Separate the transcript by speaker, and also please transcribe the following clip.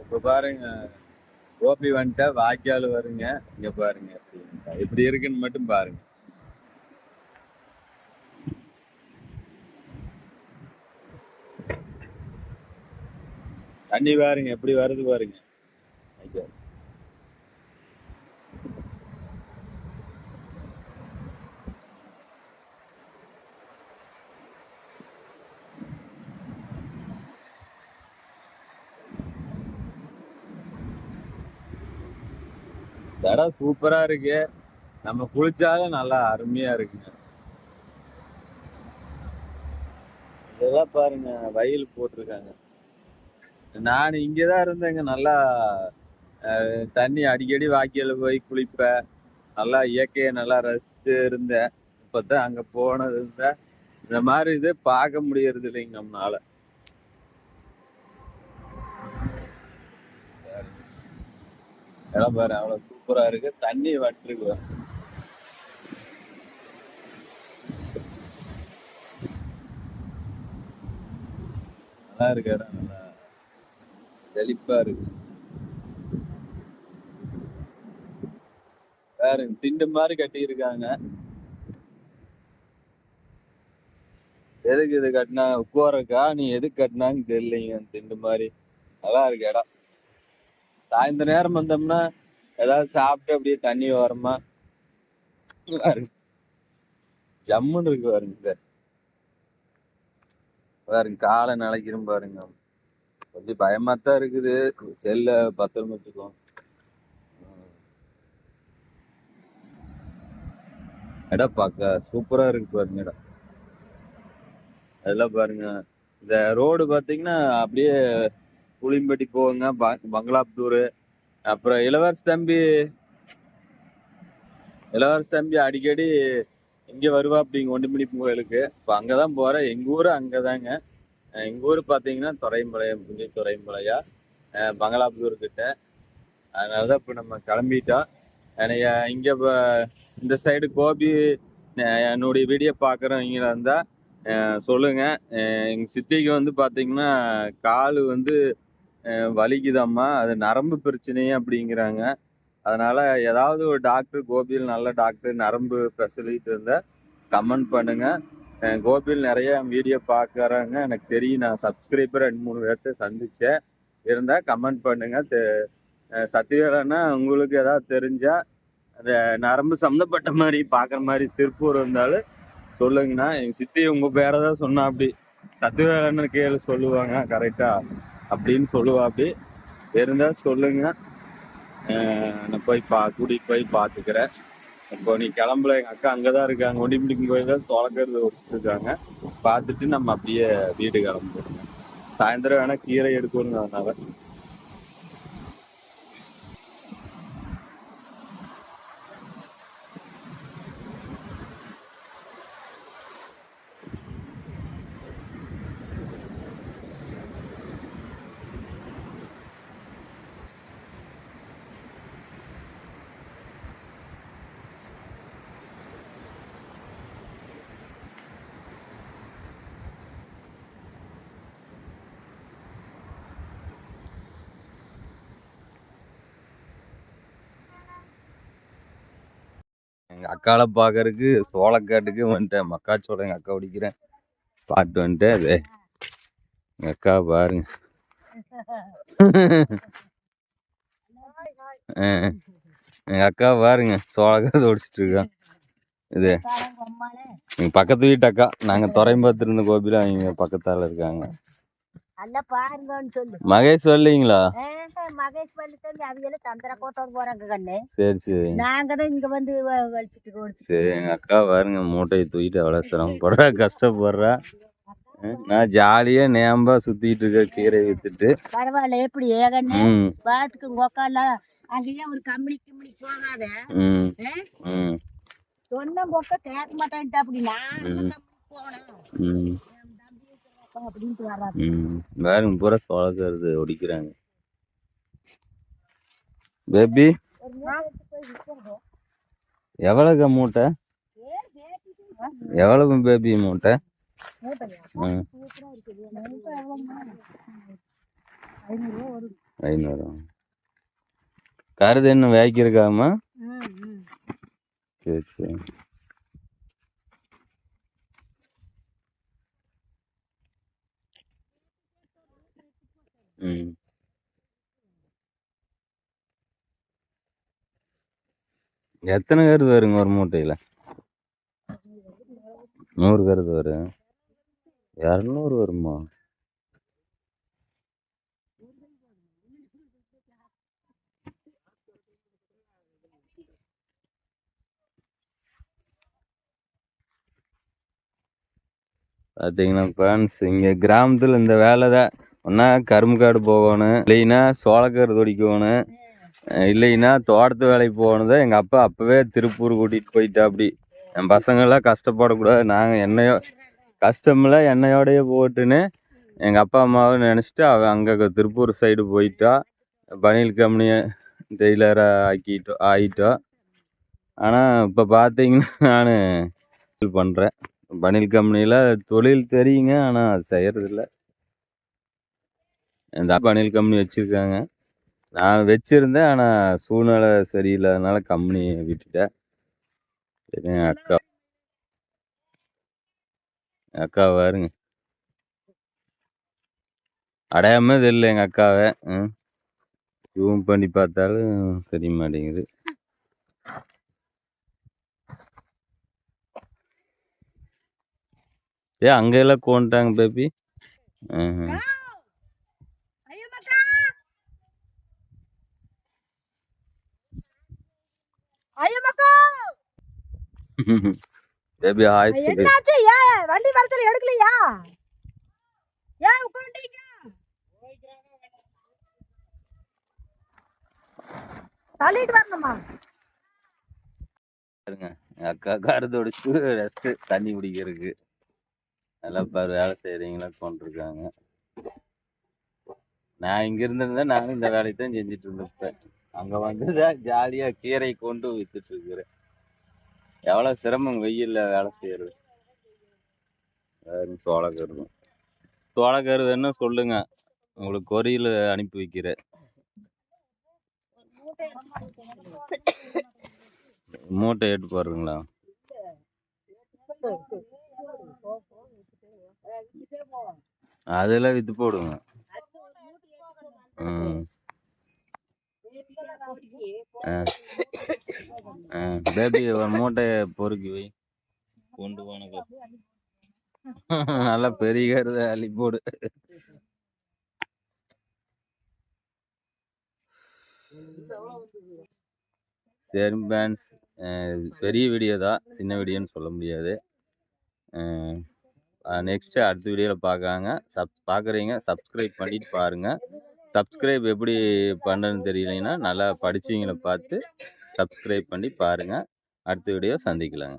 Speaker 1: இப்ப பாருங்க கோபி வந்துட்டா வாய்க்கால் வருங்க. இங்க பாருங்க இப்படி இருக்குன்னு மட்டும் பாருங்க. தண்ணி பாருங்க எப்படி வருது பாருங்க. இடம் சூப்பரா இருக்கு. நம்ம குளிச்சாலும் நல்லா அருமையா இருக்குங்க. இதெல்லாம் பாருங்க வயல் போட்டிருக்காங்க. நான் இங்கதான் இருந்தேங்க நல்லா அஹ், தண்ணி அடிக்கடி வாய்க்கால போய் குளிப்பேன். நல்லா இயற்கையை நல்லா ரசிச்சு இருந்தேன். இப்பதான் அங்க போனது இருந்தா இந்த மாதிரி இது பார்க்க முடியறது இல்லைங்க நம்மளால. இடம் பாரு அவ்வளவு சூப்பரா இருக்கு. தண்ணி வட்டிருக்கு நல்லா இருக்கு இடம் நல்லா செழிப்பா இருக்கு. வேற திண்டு மாதிரி கட்டி இருக்காங்க எதுக்கு இது கட்டினா உட்காரக்கா நீ எதுக்கு கட்டினான்னு தெரியலைங்க திண்டு மாதிரி. நல்லா இருக்கு இடம். சாயந்தர நேரம் வந்தோம்னா ஏதாவது சாப்பிட்டு அப்படியே தண்ணி ஓரமா பாருங்க. ஜம்முன்னு இருக்கு பாருங்க சார் பாருங்க காலை நிலைக்கிறோம் பாருங்க. கொஞ்சம் பயமா தான் இருக்குது. செல்ல பத்திரம் வச்சுக்கோ இடம் பார்க்க சூப்பரா இருக்கு பாருங்க இடம் அதெல்லாம் பாருங்க. இந்த ரோடு பாத்தீங்கன்னா அப்படியே புளியம்பட்டி போங்க பங்களாப்தூர் அப்புறம் இளவரசி தம்பி இளவரசி தம்பி அடிக்கடி இங்கே வருவா அப்படிங்க ஒண்டிமணி கோயிலுக்கு. இப்போ அங்கதான் போகிறேன் எங்க ஊரு அங்கே தாங்க எங்கள் ஊர் பார்த்தீங்கன்னா துறையம்பாளையம் புஞ்சை துறையம்பாளையா அஹ் கிட்ட. அதனால தான் இப்போ நம்ம கிளம்பிட்டோம். இங்கே இங்க இந்த சைடு கோபி என்னுடைய வீடியோ பார்க்குறவங்க இருந்தால் சொல்லுங்க. எங்கள் சித்திக்கு வந்து பார்த்தீங்கன்னா கால் வந்து வலிக்குதாம்மா. அது நரம்பு பிரச்சனை அப்படிங்கிறாங்க. அதனால் ஏதாவது ஒரு டாக்டர் கோபியில் நல்ல டாக்டர் நரம்பு ஸ்பெஷலிஸ்ட் இருந்தால் கமெண்ட் பண்ணுங்கள் கோபியில் நிறைய வீடியோ பார்க்கறாங்க. எனக்கு தெரியும் நான் சப்ஸ்கிரைபர் ரெண்டு மூணு பேர்த்த சந்தித்தேன் இருந்தால் கமெண்ட் பண்ணுங்கள் தெ- அஹ் சத்யவேலன்னா உங்களுக்கு ஏதாவது தெரிஞ்சால் அந்த நரம்பு சம்மந்தப்பட்ட மாதிரி பார்க்குற மாதிரி திருப்பூர் இருந்தாலும் சொல்லுங்கண்ணா. எங்கள் சித்தி உங்கள் பேரை தான் சொன்னா அப்படி. சத்யவேலன்னு கேளு சொல்லுவாங்க கரெக்டாக அப்படின்னு சொல்லுவாப்படி இருந்தால் சொல்லுங்க. நான் போய் பா கூட்டிகிட்டு போய் பார்த்துக்கிறேன் இப்போ நீ கிளம்பல எங்கள் அக்கா அங்கே தான் இருக்காங்க ஒண்டிப்பிடிக்கும் போய் தான் தொலைக்கிறது வச்சுருக்காங்க இருக்காங்க பார்த்துட்டு நம்ம அப்படியே வீடு கிளம்புறோம் சாயந்தரம் வேணால் கீரை எடுக்கணும் அதனால் எங்க அக்காவை பாக்குறதுக்கு சோளக்காட்டுக்கு வந்துட்டேன். மக்காச்சோளம் எங்க அக்கா பிடிக்கிறேன் பாட்டு வந்துட்டு அது எங்க அக்கா பாருங்க. அஹ் எங்க அக்கா பாருங்க. சோளக்காட்டு ஒடிச்சிட்டு இருக்கான் இது எங்க பக்கத்து வீட்டு அக்கா. நாங்க துறையம்பத்து இருந்த கோபில அவங்க பக்கத்தால இருக்காங்க.
Speaker 2: அல்ல பாருங்கன்னு சொல்லு.
Speaker 1: மகேஷ் வரலீங்களா?
Speaker 2: மகேஷ் பள்ளி தம்பி அவியெல்லாம் சந்திர கோட்டோடு போறாங்க கண்ணு.
Speaker 1: சரி சரி.
Speaker 2: நாங்க தான் இங்க வந்து வலிச்சிட்டு
Speaker 1: சரி எங்க அக்கா பாருங்க மூட்டையை தூக்கிட்டு அவ்வளவு சிரமப்படுறா கஷ்டப்படுறா. நான் ஜாலியா நேம்பா சுத்திட்டு இருக்க கீரை வித்துட்டு.
Speaker 2: பரவாயில்ல எப்படி? ஏகன்னு பாத்துக்கு உக்கால அங்கேயே ஒரு கம்பளி கிம்பளி போகாத. சொன்ன கொக்க கேட்க மாட்டேன்ட்டு அப்படி நான். போனேன்
Speaker 1: பாருங்க பூரா சோளக்கருது ஒடிக்கிறாங்க. பேபி
Speaker 2: ஒரு மூட்டை?
Speaker 1: எவ்வளவு பேபி மூட்டை? ஐநூறு. கருது என்ன வேய்க்கிருக்காமா
Speaker 2: ம், ம்.
Speaker 1: சரி சரி. Mm. ம் எத்தனை கருது வருங்க ஒரு மூட்டையில்? நூறு கருது வரும் இரநூறு வருமா? பார்த்தீங்கன்னா ஃப்ரெண்ட்ஸ் இங்கே கிராமத்தில் இந்த வேலை தான் ஒன்றா கரும்பு காடு போகணும் இல்லைன்னா சோளக்கரு தொடிக்கணும் இல்லைன்னா தோட்டத்து வேலைக்கு போகணும் தான் எங்கள் அப்பா அப்போவே திருப்பூர் கூட்டிகிட்டு போயிட்டா அப்படி என் பசங்கள்லாம் கஷ்டப்படக்கூடாது. நாங்கள் என்னையோ கஷ்டமெல்லாம் என்னையோடயே போட்டுன்னு எங்கள் அப்பா அம்மாவை நினச்சிட்டு அவன் அங்கே திருப்பூர் சைடு போயிட்டா. பனியல் கம்பெனியை டெய்லராக ஆக்கிட்டோம் ஆகிட்டோம் ஆனால் இப்போ பார்த்தீங்கன்னா நான் பண்ணுறேன் பனியல் கம்பெனியில் தொழில் தெரியுங்க ஆனால் அது செய்கிறதில்ல இந்த அனில் கம்பெனி வச்சுருக்காங்க. நான் வச்சுருந்தேன் ஆனால் சூழ்நிலை சரியில்லாதனால கம்பெனி விட்டுட்டேன். சரி என் அக்கா. என் அக்கா பாருங்க. அடையாம தெரியல எங்கள் அக்காவை. ம். ஜூம் பண்ணி பார்த்தாலும் தெரிய மாட்டேங்குது. ஏ அங்கெல்லாம் கொண்டுட்டாங்க பேபி.
Speaker 2: ஐயோ, மக்கா.
Speaker 1: பேபி ஹாய் சொல்லு
Speaker 2: என்னாச்சு? ஏன் வண்டி வர சொல்லி எடுக்கலையா? ஏன் உட்காந்துட்டீங்க தள்ளிட்டு வரணுமா
Speaker 1: பாருங்க எங்கள் அக்கா கருது ஒடிச்சு ரெஸ்ட்டு தண்ணி குடிக்கிறதுக்கு. நல்லா பாரு வேலை செய்கிறீங்களா கொண்டிருக்காங்க நான் இங்கே இருந்திருந்தா நானும் இந்த வேலையை தான் செஞ்சுட்டு இருந்திருப்பேன். அங்கே வந்துதான் ஜாலியா ஜாலியாக கீரை கொண்டு வித்துட்டு இருக்கிறேன். எவ்வளோ சிரமம் வெயிலில் வேலை செய்கிறது சோளக்கருது. சோளக்கருதுன்னு சொல்லுங்க. உங்களுக்கு கொரியில் அனுப்பி வைக்கிறேன். மூட்டை எட்டு போடுறதுங்களா? அதெல்லாம் வித்து போடுங்க. ம். பேபி ஒரு மூட்டையை பொறுக்கி வை. கொண்டு போனது. நல்லா பெரிய கருத அள்ளி போடு. சரி பேன்ஸ் பெரிய வீடியோ தான் சின்ன வீடியோன்னு சொல்ல முடியாது. நெக்ஸ்ட்டு அடுத்த வீடியோவில் பார்க்காங்க சப் பார்க்குறீங்க சப்ஸ்கிரைப் பண்ணிட்டு பாருங்கள் சப்ஸ்கிரைப் எப்படி பண்ணுறதுன்னு தெரியலைன்னா நல்லா படித்தவங்கள பார்த்து சப்ஸ்கிரைப் பண்ணி பாருங்கள் அடுத்த வீடியோ சந்திக்கலாங்க.